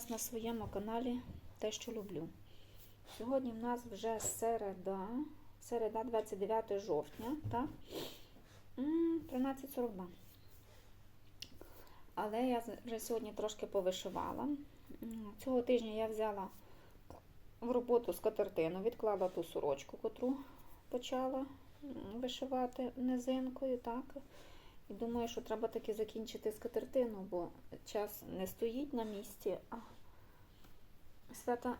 вас на своєму каналі Те, що люблю. Сьогодні в нас вже середа, середа 29 жовтня, так? 13.42. Але я вже сьогодні трошки повишивала. Цього тижня я взяла в роботу скатертину, відклала ту сорочку, котру почала вишивати низинкою, так? І думаю, що треба таки закінчити скатертину, бо час не стоїть на місці, а свята,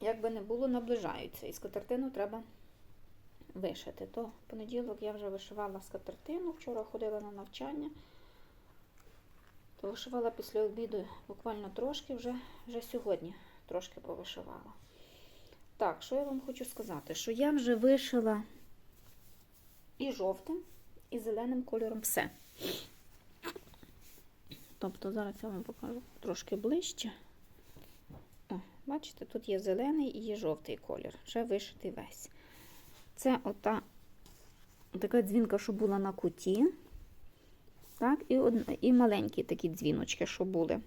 як би не було, наближаються. І скатертину треба вишити. То в понеділок я вже вишивала скатертину, вчора ходила на навчання, то вишивала після обіду буквально трошки, вже, вже сьогодні трошки повишивала. Так, що я вам хочу сказати? Що я вже вишила і жовтим, і зеленим кольором все. Тобто зараз я вам покажу трошки ближче. О, бачите, тут є зелений і є жовтий колір. Вже вишитий весь. Це ота така дзвінка, що була на куті. Так, і, одна, і маленькі такі дзвіночки, що були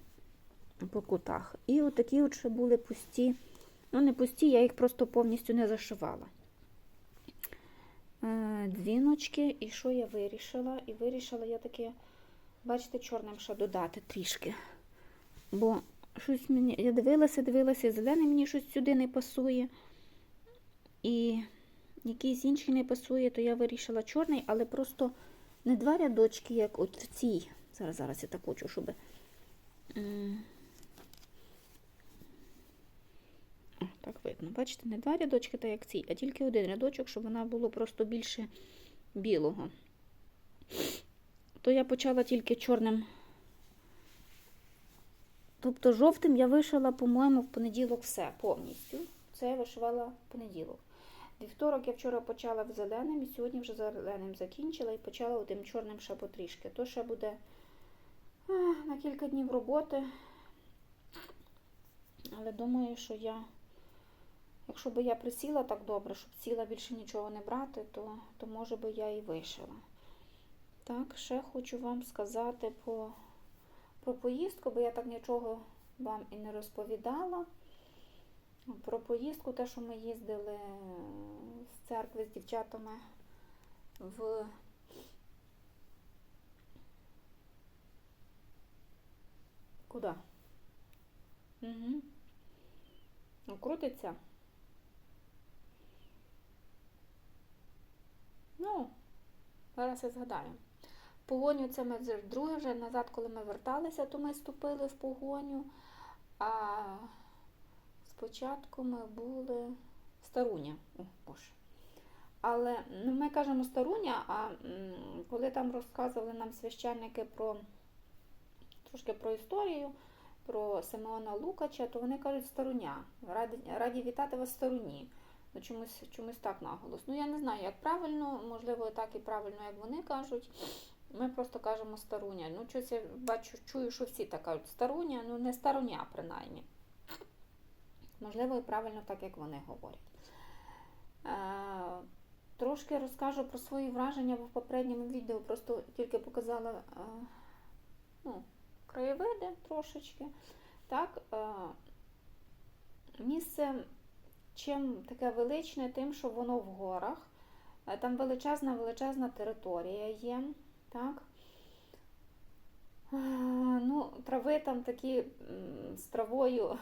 по кутах. І отакі от ще були пусті. Ну, не пусті, я їх просто повністю не зашивала. Е, Дзвіночки, і що я вирішила? І вирішила я таке, бачите, чорним ще додати трішки. Бо щось мені, я дивилася, дивилася, зелений мені щось сюди не пасує. І якийсь інший не пасує, то я вирішила чорний, але просто не два рядочки, як от в цій. Зараз, зараз я так хочу, щоб. м, О, Так видно. Бачите, не два рядочки, так як ці, а тільки один рядочок, щоб вона було просто більше білого. То я почала тільки чорним. Тобто жовтим я вишила, по-моєму, в понеділок все повністю. Це я вишивала в понеділок. Вівторок я вчора почала в зеленим, і сьогодні вже зеленим закінчила і почала одним чорним ще потрішки. То ще буде а, на кілька днів роботи. Але думаю, що я. Якщо би я присіла так добре, щоб сіла більше нічого не брати, то, то може би я і вишила. Так, ще хочу вам сказати по, про поїздку, бо я так нічого вам і не розповідала. Про поїздку, те, що ми їздили з церкви з дівчатами в Куди? Угу. Крутиться. Ну, зараз я згадаю. Погоню це ми вже вдруге вже назад, коли ми верталися, то ми ступили в погоню. А спочатку ми були Старуня. О, Боже. Але ну, ми кажемо Старуня, а коли там розказували нам священники про трошки про історію, про Симеона Лукача, то вони кажуть Старуня. Раді, раді вітати вас Старуні. Ну, чомусь, чомусь так наголос. Ну, я не знаю, як правильно, можливо, так і правильно, як вони кажуть. Ми просто кажемо старуня. Ну, щось я бачу, чую, що всі так кажуть старуня, ну не старуня, принаймні. Можливо, і правильно так, як вони говорять. Е, трошки розкажу про свої враження в попередньому відео, просто тільки показала е, ну, краєвиди трошечки. Так, е, місце чим таке величне, тим, що воно в горах. Е, Там величезна, величезна територія є. Так? Е, Ну, трави там такі з травою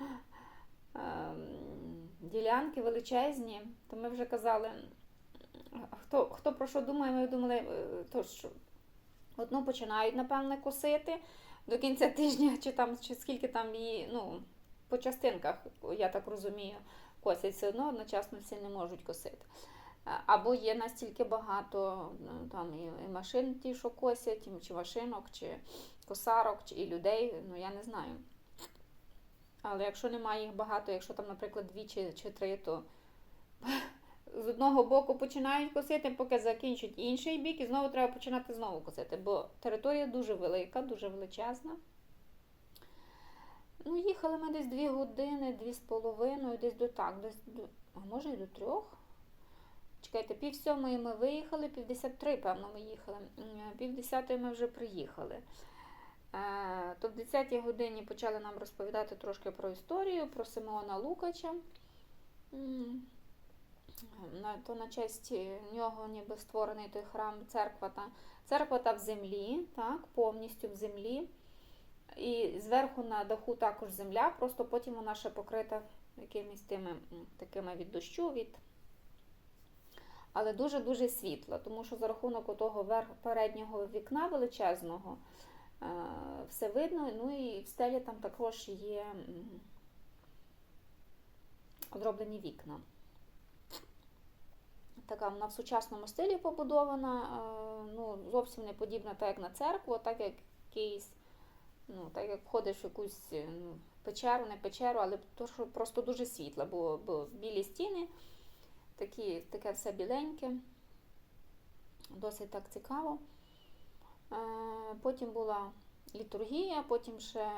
ем, ділянки величезні. То ми вже казали, хто, хто про що думає, ми думали, е, то що одну починають, напевне, косити до кінця тижня, чи там, чи скільки там її, ну, по частинках, я так розумію, косять все одно, одночасно всі не можуть косити. Або є настільки багато ну, там і, і машин ті, що косять, чи машинок, чи косарок, чи і людей, ну я не знаю. Але якщо немає їх багато, якщо там, наприклад, дві чи, чи три, то з одного боку починають косити, поки закінчать інший бік, і знову треба починати знову косити, бо територія дуже велика, дуже величезна. Ну, їхали ми десь дві години, дві з половиною, десь до так, десь до, а може і до трьох. Чекайте, пів сьомої ми виїхали, пів десят три, певно, ми їхали. Пів десятої ми вже приїхали. Е, То в 10-й годині почали нам розповідати трошки про історію, про Симеона Лукача. То на честь нього ніби створений той храм, церква та, церква та в землі, так, повністю в землі. І зверху на даху також земля, просто потім вона ще покрита якимись тими такими від дощу, від але дуже-дуже світло, тому що за рахунок того переднього вікна величезного е, все видно. Ну і в стелі там також є зроблені вікна. Така вона в сучасному стилі побудована, е, ну, зовсім не подібна так, як на церкву, так як якийсь, ну, так як входиш в якусь е, ну, печеру, не печеру, але то, що просто дуже світло, бо, бо білі стіни такі, таке все біленьке, досить так цікаво. Е, Потім була літургія, потім ще е,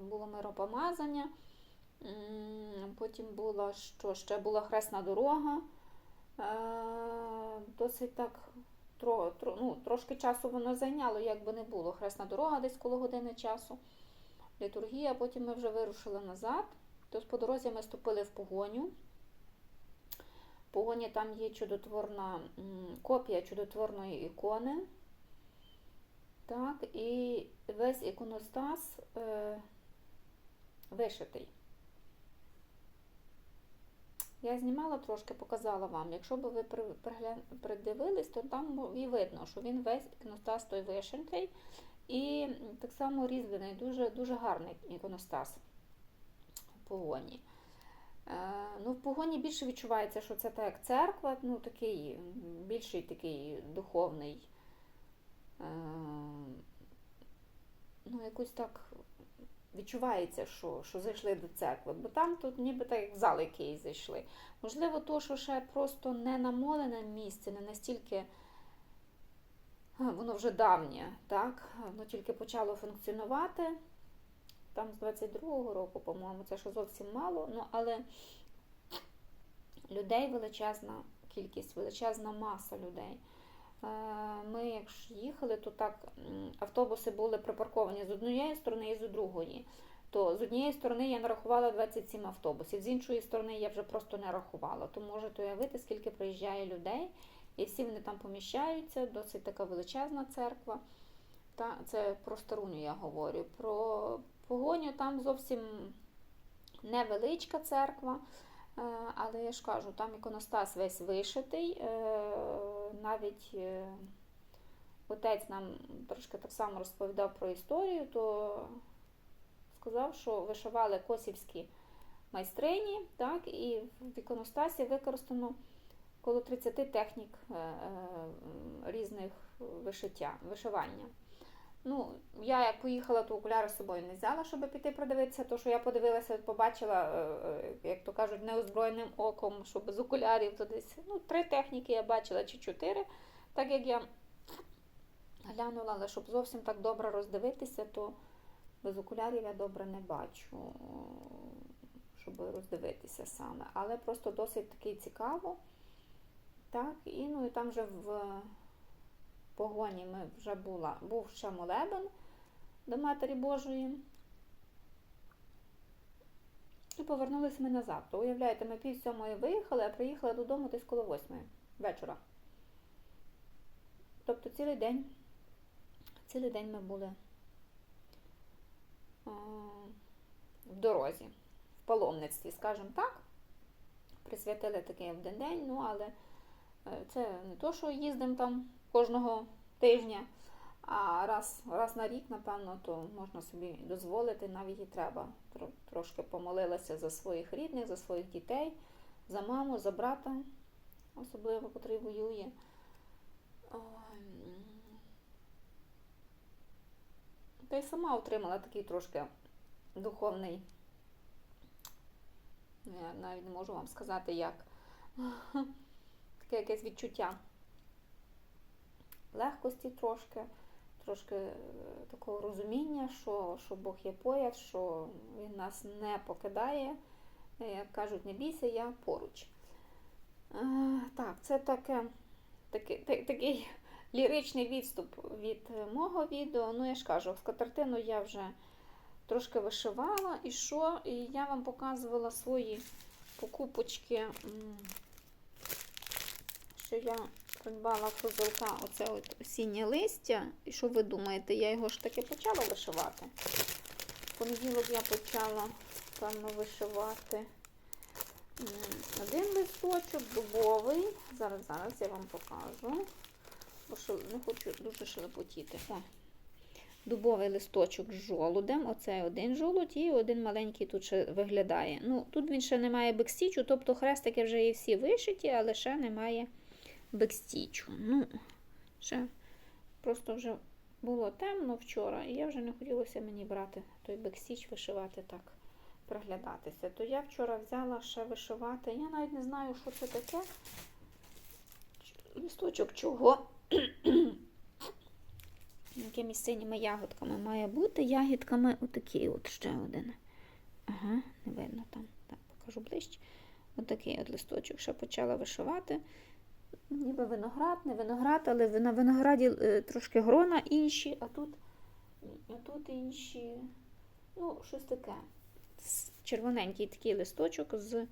було миропомазання, потім була що ще була хресна дорога. Досить так тро, тро, ну, трошки часу воно зайняло, як би не було. Хресна дорога десь коло години часу. Літургія, потім ми вже вирушили назад. Тож по дорозі ми ступили в погоню. В погоні там є чудотворна копія чудотворної ікони. Так, і весь іконостас е, вишитий. Я знімала трошки, показала вам. Якщо б ви придивились, то там і видно, що він весь іконостас той вишитий. І так само різьблений, дуже, дуже гарний іконостас в погоні. Е, ну, в погоні більше відчувається, що це так як церква, ну такий більший такий духовний. Е, ну, якось так відчувається, що, що зайшли до церкви, бо там тут ніби так як зал якийсь зайшли. Можливо, то, що ще просто не намолене місце, не настільки воно вже давнє, так? Воно тільки почало функціонувати. Там з 22-го року, по-моєму, це ще зовсім мало. Ну, але людей величезна кількість, величезна маса людей. Е, Ми, якщо їхали, то так автобуси були припарковані з однієї сторони і з другої. То з однієї сторони я нарахувала 27 автобусів, з іншої сторони я вже просто не рахувала. То можете уявити, скільки приїжджає людей, і всі вони там поміщаються, досить така величезна церква. Та, це про старуню я говорю. Про погоню там зовсім невеличка церква, але я ж кажу, там іконостас весь вишитий. е, Навіть е, отець нам трошки так само розповідав про історію, то сказав, що вишивали косівські майстрині, так, і в іконостасі використано коло 30 технік е, е, різних вишиття, вишивання. Ну, я як поїхала, то окуляри з собою не взяла, щоб піти продивитися. То, що я подивилася, побачила, е, е, як то кажуть, неозброєним оком, що без окулярів то десь ну, три техніки я бачила чи чотири. Так як я глянула, але щоб зовсім так добре роздивитися, то без окулярів я добре не бачу, щоб роздивитися саме. Але просто досить таки цікаво. Так, і ну і там вже в погоні ми вже була, був ще молебен до Матері Божої. І повернулися ми назад. То уявляєте, ми пів сьомої виїхали, а приїхали додому десь коло восьмої вечора. Тобто цілий день, цілий день ми були а, в дорозі, в паломництві, скажімо так. Присвятили такий один день, ну але е, це не то, що їздимо там кожного тижня, а раз, раз на рік, напевно, то можна собі дозволити, навіть і треба. Трошки помолилася за своїх рідних, за своїх дітей, за маму, за брата, особливо, котрий воює. Та й сама отримала такий трошки духовний, я навіть не можу вам сказати, як. Таке якесь відчуття легкості трошки, трошки е, такого розуміння, що, що Бог є поряд, що Він нас не покидає. Е, Як кажуть, не бійся, я поруч. Е, Так, це таке, такий, та- такий ліричний відступ від е, мого відео. Ну, я ж кажу, скатертину я вже трошки вишивала. І що? І я вам показувала свої покупочки, що я придбала фузелка, оце от осіннє листя. І що ви думаєте, я його ж таки почала вишивати. В понеділок я почала певно вишивати один листочок, дубовий. Зараз, зараз я вам покажу. Бо що не хочу дуже шелепотіти. О. Дубовий листочок з жолудем. Оце один жолудь і один маленький тут ще виглядає. Ну, Тут він ще не має бекстічу, тобто хрестики вже є всі вишиті, але ще немає бекстічу. Ну, ще просто вже було темно вчора, і я вже не хотілося мені брати той бекстіч, вишивати так, приглядатися. То я вчора взяла ще вишивати. Я навіть не знаю, що це таке. Листочок чого. Якимись синіми ягодками має бути. Ягідками отакий от ще один. Ага, не видно там. Так, покажу ближче. Отакий от листочок ще почала вишивати. Ніби виноград, не виноград, але на винограді е, трошки грона інші, а тут, а тут інші. Ну, щось таке. Червоненький такий листочок з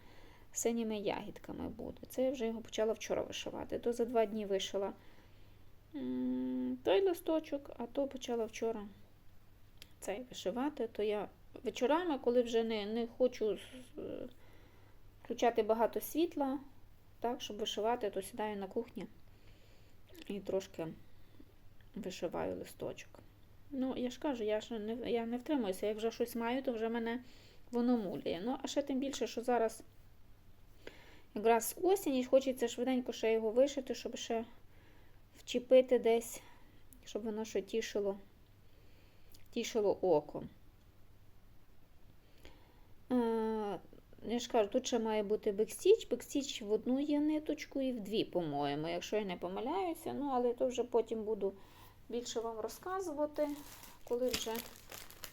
синіми ягідками буде. Це я вже його почала вчора вишивати. То за два дні вишила той листочок, а то почала вчора цей вишивати. То я вечорами, коли вже не, не хочу е, включати багато світла, так, щоб вишивати, то сідаю на кухні і трошки вишиваю листочок. Ну, я ж кажу, я ж не, я не втримуюся. Як вже щось маю, то вже мене воно муляє. Ну, а ще тим більше, що зараз якраз осінь, і хочеться швиденько ще його вишити, щоб ще вчепити десь, щоб воно ще тішило, тішило око. Я ж кажу, тут ще має бути бекстіч. Бекстіч в одну є ниточку і в дві, по-моєму, якщо я не помиляюся. Ну, але то вже потім буду більше вам розказувати, коли вже,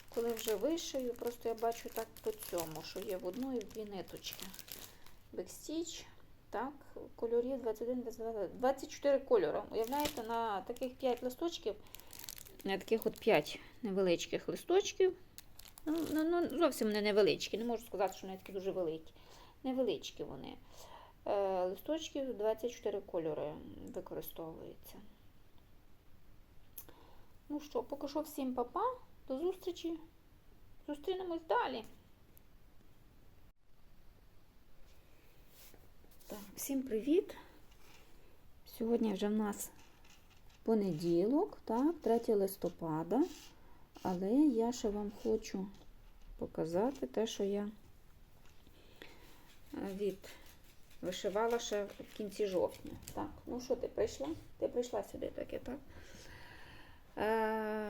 коли вже вишию. Просто я бачу так по цьому, що є в одну і в дві ниточки. Бекстіч. Так, кольорів 21, 22, 24 кольори. Уявляєте, на таких 5 листочків, на таких от 5 невеличких листочків. Ну, ну, ну, зовсім не невеличкі. Не можу сказати, що вони такі дуже великі. Невеличкі вони. Е, листочків 24 кольори використовуються. Ну що, поки що всім папа. До зустрічі. Зустрінемось далі. Так, всім привіт. Сьогодні вже в нас понеділок, так, 3 листопада. Але я ще вам хочу показати те, що я е, від вишивала ще в кінці жовтня. Так, ну що ти прийшла? Ти прийшла сюди таке, так? Е,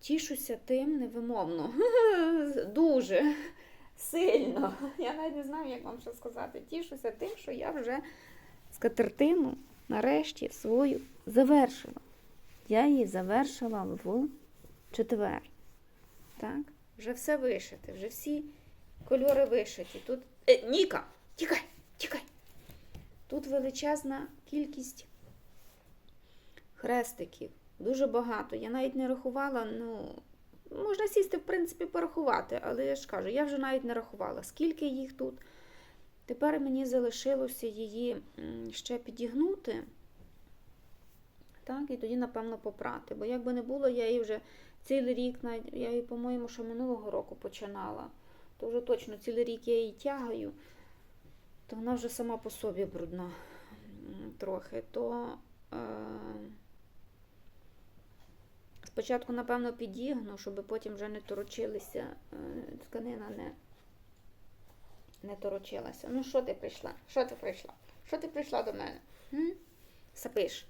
тішуся тим невимовно. Дуже сильно. Я навіть не знаю, як вам ще сказати. Тішуся тим, що я вже скатертину нарешті свою завершила. Я її завершила в четвер. Так? Вже все вишите, вже всі кольори вишиті. Тут. Е, Ніка! Тікай! Тікай! Тут величезна кількість хрестиків. Дуже багато. Я навіть не рахувала, ну, можна сісти, в принципі, порахувати, але я ж кажу, я вже навіть не рахувала, скільки їх тут. Тепер мені залишилося її ще підігнути. Так, і тоді, напевно, попрати. Бо як би не було, я її вже цілий рік, я її, по-моєму, ще минулого року починала. То вже точно цілий рік я її тягаю, то вона вже сама по собі брудна трохи. То е, спочатку, напевно, підігну, щоб потім вже не торочилися, е, тканина не, не торочилася. Ну, що ти прийшла? Що ти прийшла? Що ти прийшла до мене? М? Сапиш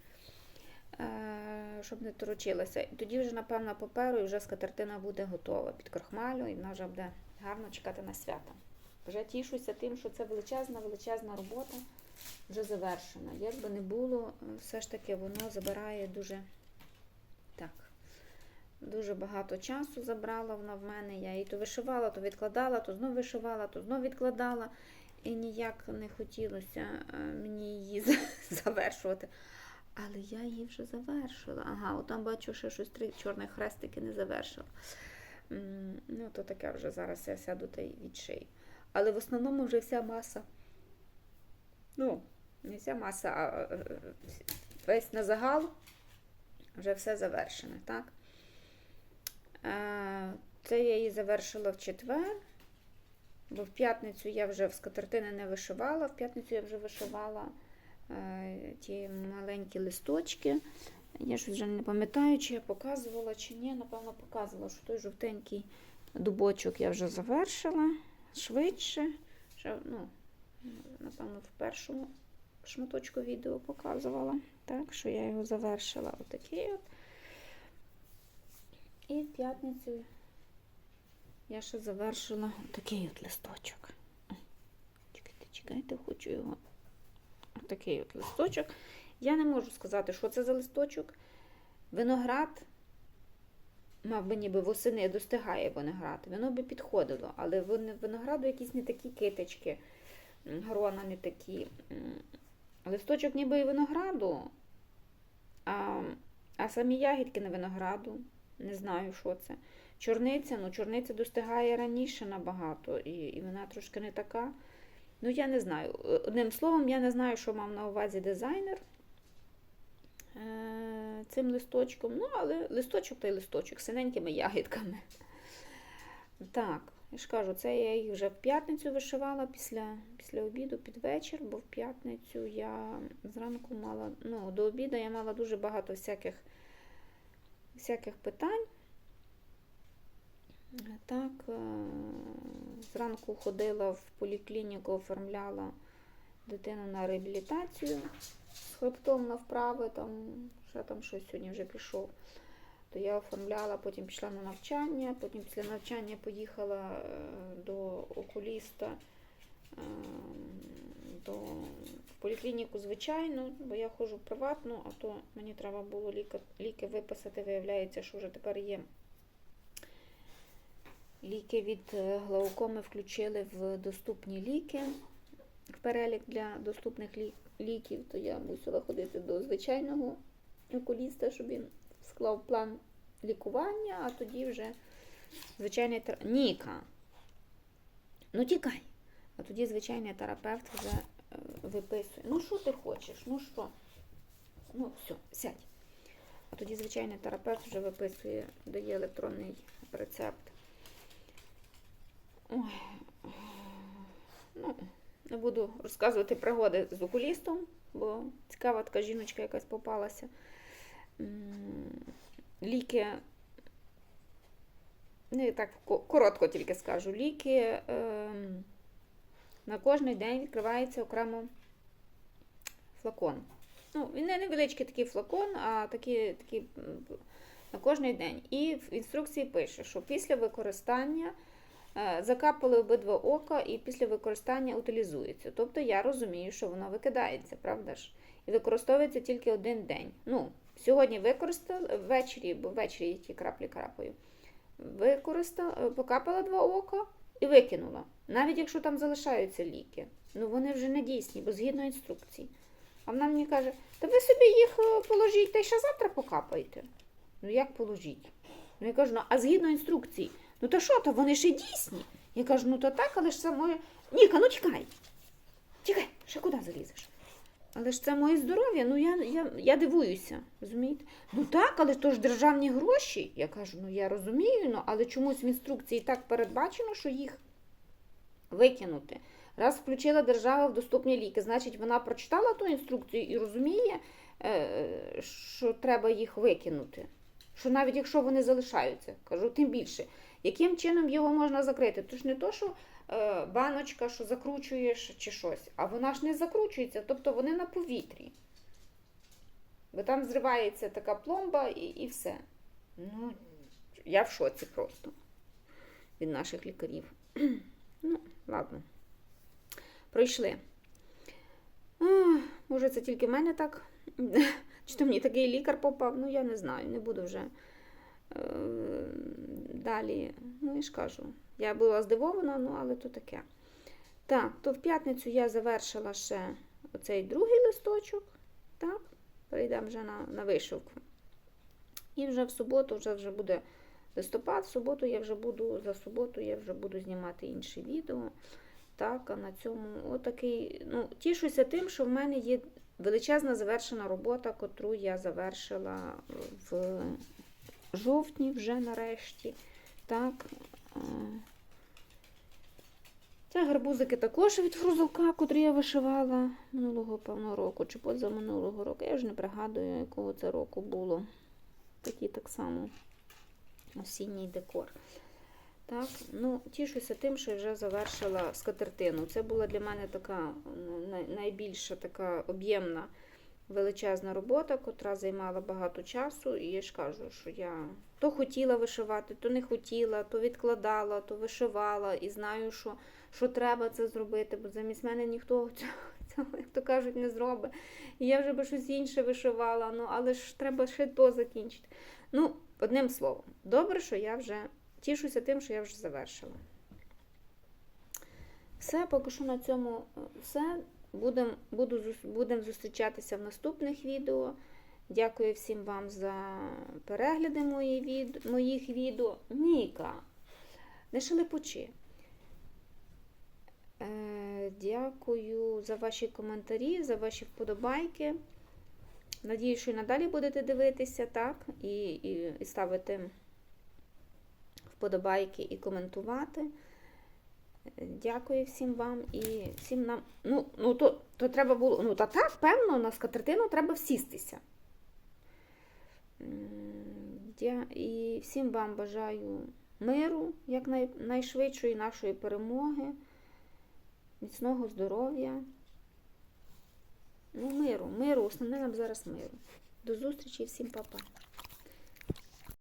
щоб не торочилася. І тоді вже, напевно, паперу і вже скатертина буде готова під крохмалю, і вона вже буде гарно чекати на свята. Вже тішуся тим, що це величезна, величезна робота вже завершена. Як би не було, е, все ж таки воно забирає дуже так. Дуже багато часу забрала вона в мене. Я її то вишивала, то відкладала, то знов вишивала, то знов відкладала. і ніяк не хотілося е, мені її завершувати. Але я її вже завершила. Ага, от там бачу, ще щось три чорних хрестики не завершила. Ну, то таке вже зараз я сяду та й відшию. Але в основному вже вся маса. Ну, не вся маса, а е, е, весь на загал вже все завершене, так? Е, Це я її завершила в четвер, бо в п'ятницю я вже в скатертини не вишивала, в п'ятницю я вже вишивала ті маленькі листочки. Я ж вже не пам'ятаю, чи я показувала, чи ні. Напевно, показувала, що той жовтенький дубочок я вже завершила швидше. Ще, ну, напевно, в першому шматочку відео показувала. Так, що я його завершила отакий от. І в п'ятницю я ще завершила такий от листочок. Чекайте, чекайте, хочу його. Такий от листочок. Я не можу сказати, що це за листочок. Виноград, мав би ніби восени достигає виноград. Воно би підходило, але вин- винограду якісь не такі киточки, грона не такі. Листочок ніби і винограду, а, а самі ягідки не винограду. Не знаю, що це. Чорниця, ну чорниця достигає раніше набагато, і, і вона трошки не така. Ну, я не знаю. Одним словом, я не знаю, що мав на увазі дизайнер е, цим листочком. Ну, але листочок та й листочок, синенькими ягідками. Так, я ж кажу, це я їх вже в п'ятницю вишивала після, після обіду під вечір, бо в п'ятницю я зранку мала, ну, до обіду я мала дуже багато всяких, всяких питань. Так, е, зранку ходила в поліклініку, оформляла дитину на реабілітацію з хребтом на вправи, там, ще там щось сьогодні вже пішов. То я оформляла, потім пішла на навчання, потім після навчання поїхала е, до окуліста, е, до в поліклініку, звичайно, бо я ходжу в приватну, а то мені треба було ліки, ліки виписати. Виявляється, що вже тепер є Ліки від е, глаукоми включили в доступні ліки, в перелік для доступних лі- ліків, то я мусила ходити до звичайного окуліста, щоб він склав план лікування, а тоді вже звичайний тер- Ніка. Ну тікай. А тоді звичайний терапевт вже е, виписує. Ну, що ти хочеш? Ну що? Ну, все, сядь. А тоді звичайний терапевт вже виписує, дає електронний рецепт. Ой. Ну, не буду розказувати пригоди з окулістом, бо цікава така жіночка якась попалася. Ліки, ну, я так коротко тільки скажу, ліки ем, на кожний день відкривається окремо флакон. Ну, він не невеличкий такий флакон, а такий, такий на кожний день. І в інструкції пише, що після використання закапали обидва ока і після використання утилізується. Тобто я розумію, що воно викидається, правда ж? І використовується тільки один день. Ну, сьогодні використала ввечері, бо ввечері я ті краплі крапаю. Використала, покапала два ока і викинула. Навіть якщо там залишаються ліки. Ну вони вже не дійсні, бо згідно інструкцій. А вона мені каже, та ви собі їх е, положіть та ще завтра покапаєте. Ну як положіть? Ну я кажу, ну а згідно інструкцій, ну то що, то вони ж і дійсні. Я кажу, ну то так, але ж це моє. Ніка, ну тікай. Тікай, ще куди залізеш? Але ж це моє здоров'я, ну я, я, я дивуюся, розумієте? Ну так, але то ж державні гроші. Я кажу, ну я розумію, ну, але чомусь в інструкції так передбачено, що їх викинути. Раз включила держава в доступні ліки, значить вона прочитала ту інструкцію і розуміє, е, що треба їх викинути. Що навіть якщо вони залишаються, кажу, тим більше, яким чином його можна закрити? То ж не то, що е, баночка, що закручуєш чи щось, а вона ж не закручується, тобто вони на повітрі. Бо там зривається така пломба і, і все. Ну, я в шоці просто від наших лікарів. Ну, ладно. Пройшли. Може, це тільки в мене так? Чи то мені такий лікар попав? Ну, я не знаю, не буду вже далі. Ну, я ж кажу. Я була здивована, ну, але то таке. Так, то в п'ятницю я завершила ще оцей другий листочок. Так, перейдемо вже на, на вишивку. І вже в суботу вже, вже буде листопад, в суботу я вже буду, за суботу я вже буду знімати інше відео. Так, а на цьому отакий. Ну, тішуся тим, що в мене є величезна завершена робота, котру я завершила в жовтні вже нарешті. Так. е, Це гарбузики також від фрузовка, котрі я вишивала минулого певного року, чи позаминулого року. Я вже не пригадую, якого це року було. Такий так само осінній декор. Так, ну, тішуся тим, що я вже завершила скатертину. Це була для мене така ну, найбільша така об'ємна величезна робота, котра займала багато часу. І я ж кажу, що я то хотіла вишивати, то не хотіла, то відкладала, то вишивала, і знаю, що, що треба це зробити, бо замість мене ніхто цього, як то кажуть, не зробить. І я вже би щось інше вишивала, ну але ж треба ще то закінчити. Ну, одним словом, добре, що я вже тішуся тим, що я вже завершила. Все, поки що на цьому все. Будемо буду, будем зустрічатися в наступних відео. Дякую всім вам за перегляди мої від, моїх відео. Ніка, не шелепочи. Е, дякую за ваші коментарі, за ваші вподобайки. Надію, що і надалі будете дивитися, так, і, і, і ставити вподобайки і коментувати. Дякую всім вам і всім нам. Ну, ну то, то треба було. Ну, та так, певно, на скатертину треба всістися. Дя- І всім вам бажаю миру, як най, найшвидшої нашої перемоги, міцного здоров'я. Ну, миру, миру, основне нам зараз миру. До зустрічі, всім па-па.